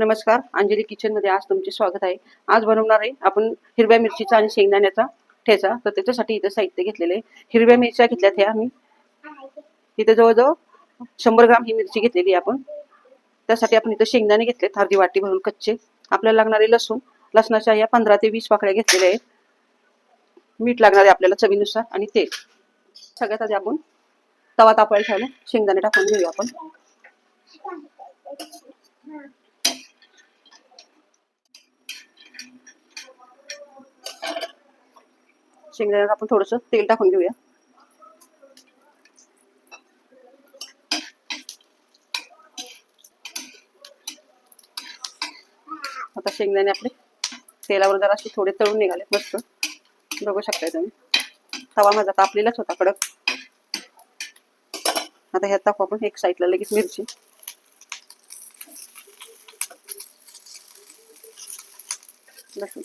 नमस्कार अंजली किचनमध्ये आज तुमचे स्वागत आहे. आज बनवणार आहे आपण हिरव्या मिरचीचा आणि शेंगदाण्याचा ठेचा. तर त्याच्यासाठी इथं साहित्य घेतलेले आहे. हिरव्या मिरच्या घेतल्यात ह्या आम्ही. इथे जवळजवळ शंभर ग्राम ही मिरची घेतलेली आपण. त्यासाठी आपण इथं शेंगदाणे घेतले अर्धी वाटी भरून कच्चे. आपल्याला लागणारे लसूण. लसणाच्या या पंधरा ते वीस पाकळ्या घेतलेल्या आहेत. मीठ लागणार आहे आपल्याला चवीनुसार आणि तेल सगळ्यात आधी आपण तवा तापवायला ठेवला. शेंगदाणे टाकून घेऊया आपण. शेंगदाण्यात आपण थोडस तेल टाकून घेऊया. आता शेंगदाणे आपले तेलावर जरा असे थोडे तळून निघाले मस्त. बघू शकताय तुम्ही. तवा माझा तापलेलाच होता कडक. आता ह्यात टाकू आपण एक साईडला लगेच मिरची. लसूण.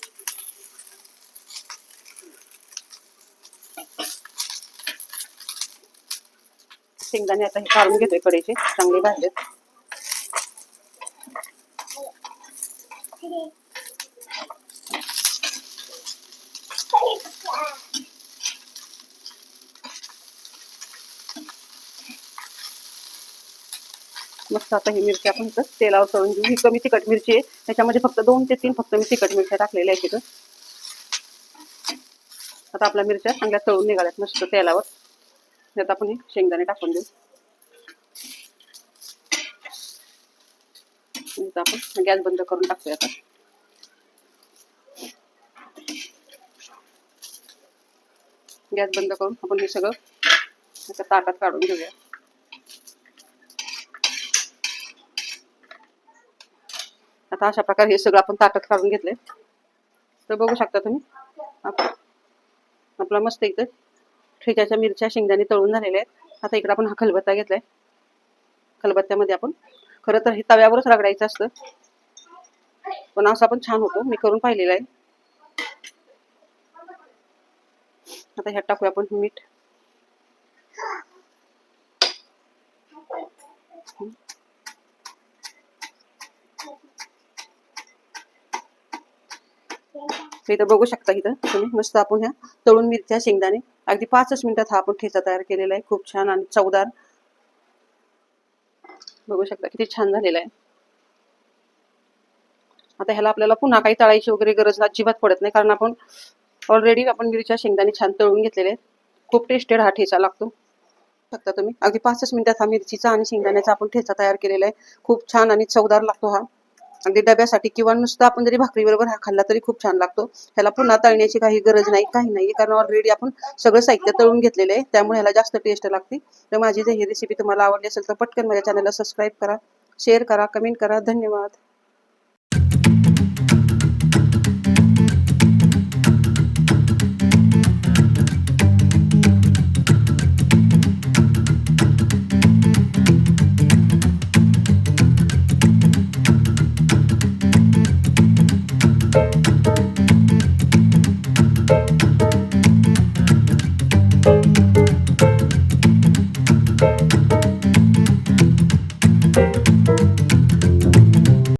शेंगदाणे आता हे काढून घेतोय कडेचे चांगले भाजलेत. मस्त आता ही मिरची आपण तेलावर तळून घेऊ. ही कमी तिखट मिरची आहे. त्याच्यामध्ये फक्त दोन ते तीन फक्त मी तिखट मिरच्या टाकलेल्या आहेत तिथं आता आपल्या मिरच्या चांगल्या तळून निघाल्यात मस्त तेलावर. त्यात आपण हे शेंगदाणे टाकून देऊ. आपण गॅस बंद करून टाकूया आता. गॅस बंद करून आपण हे सगळं एका ताटात काढून घेऊया. आता अशा प्रकारे हे सगळं आपण ताटात काढून घेतलंय. तर बघू शकता तुम्ही. आपला मस्त इथं ठेच्याच्या मिरच्या शेंगदाणे तळून झालेल्या आहेत. आता इकडे आपण हा खलबत्ता घेतलाय. खलबत्त्यामध्ये आपण खरं तर हे तव्यावरच रगडायचं असतं. पण असं पण छान होतो. मी करून पाहिलेलं आहे. आता ह्यात टाकूया आपण मीठ. इथं बघू शकता इथं. तुम्ही मस्त आपण ह्या तळून मिरच्या शेंगदाणे. अगदी पाचच मिनिटात हा आपण ठेचा तयार केलेला आहे. खूप छान आणि चवदार. बघू शकता किती छान झालेला आहे. आता ह्याला आपल्याला पुन्हा काही तळायची वगैरे गरज अजिबात पडत नाही. कारण आपण ऑलरेडी आपण मिरच्या शेंगदाणे छान तळून घेतलेले आहेत. खूप टेस्टेड हा ठेचा लागतो. शकता तुम्ही? अगदी पाचच मिनिटात हा मिरचीचा आणि शेंगदाण्याचा आपण ठेचा तयार केलेला आहे. खूप छान आणि चवदार लागतो हा. अगदी डब्यासाठी किंवा नुसतं आपण जरी भाकरी बरोबर हा खाल्ला तरी खूप छान लागतो. ह्याला पुन्हा तळण्याची काही गरज नाही काही नाही. कारण ऑलरेडी आपण सगळं साहित्य तळून घेतलेलं आहे. त्यामुळे ह्याला जास्त टेस्ट लागते. तर माझी जर ही रेसिपी तुम्हाला आवडली असेल तर पटकन माझ्या चॅनलला सबस्क्राईब करा शेअर करा कमेंट करा. धन्यवाद.